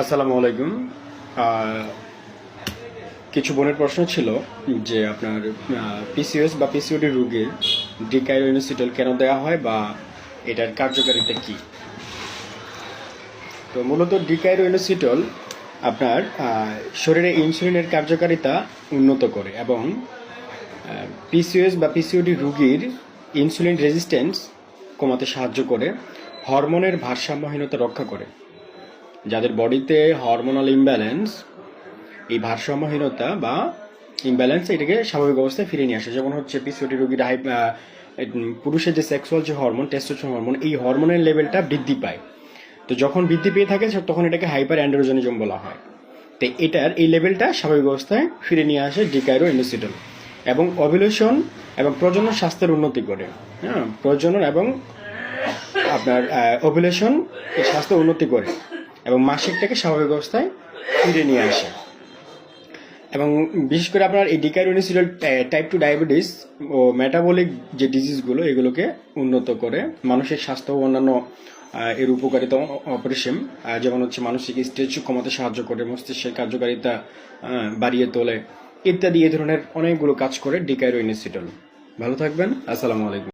আসসালামু আলাইকুম। কিছু বোনের প্রশ্ন ছিল যে আপনার পিসিওএস বা পিসিওডি রোগীর ডিকাইরোইনোসিটল কেন দেওয়া হয় বা এটার কার্যকারিতা কি? তো মূলত ডিকাইরোইনোসিটল আপনার শরীরে ইনসুলিনের কার্যকারিতা উন্নত করে এবং পিসিওএস বা পিসিওডি রোগীর ইনসুলিন রেজিস্ট্যান্স কমাতে সাহায্য করে, হরমোনের ভারসাম্যহীনতা রক্ষা করে। যাদের বডিতে হরমোনাল ইমব্যালেন্স এই ভারসাম্যহীনতা বা ইমব্যালেন্স এটাকে স্বাভাবিক অবস্থায় ফিরিয়ে নিয়ে আসে। যেমন হচ্ছে পিসিওটি রোগীর হাই পুরুষের যে সেক্সুয়াল যে হরমোন টেস্টোস্টেরন হরমোন এই হরমোনের লেভেলটা বৃদ্ধি পায়। তো যখন বৃদ্ধি পেয়ে থাকে তখন এটাকে হাইপার অ্যান্ড্রোজেনিজম বলা হয়। তো এটার এই লেভেলটা স্বাভাবিক অবস্থায় ফিরে নিয়ে আসে ডিকাইরো ইন্ডোসিটল এবং অভিলেশন এবং প্রজনন স্বাস্থ্যের উন্নতি করে। হ্যাঁ প্রজনন এবং আপনার ওভুলেশন এই স্বাস্থ্য উন্নতি করে। এবং মাসিকটাকে স্বাভাবিক অবস্থায় ফিরে নিয়ে আসে। এবং বিশেষ করে আপনার এই ডিকাইরোনিসিডল টাইপ টু ডায়াবেটিস ও মেটাবলিক যে ডিজিজগুলো এগুলোকে উন্নত করে। মানুষের স্বাস্থ্য ও অন্যান্য এর উপকারিতা অপরিসীম। যেমন হচ্ছে মানসিক স্টেজ কমাতে সাহায্য করে, মস্তিষ্কের কার্যকারিতা বাড়িয়ে তোলে, ইত্যাদি এই ধরনের অনেকগুলো কাজ করে ডিকাইরোইনিসিডল ভালো থাকবেন, আসসালামু আলাইকুম।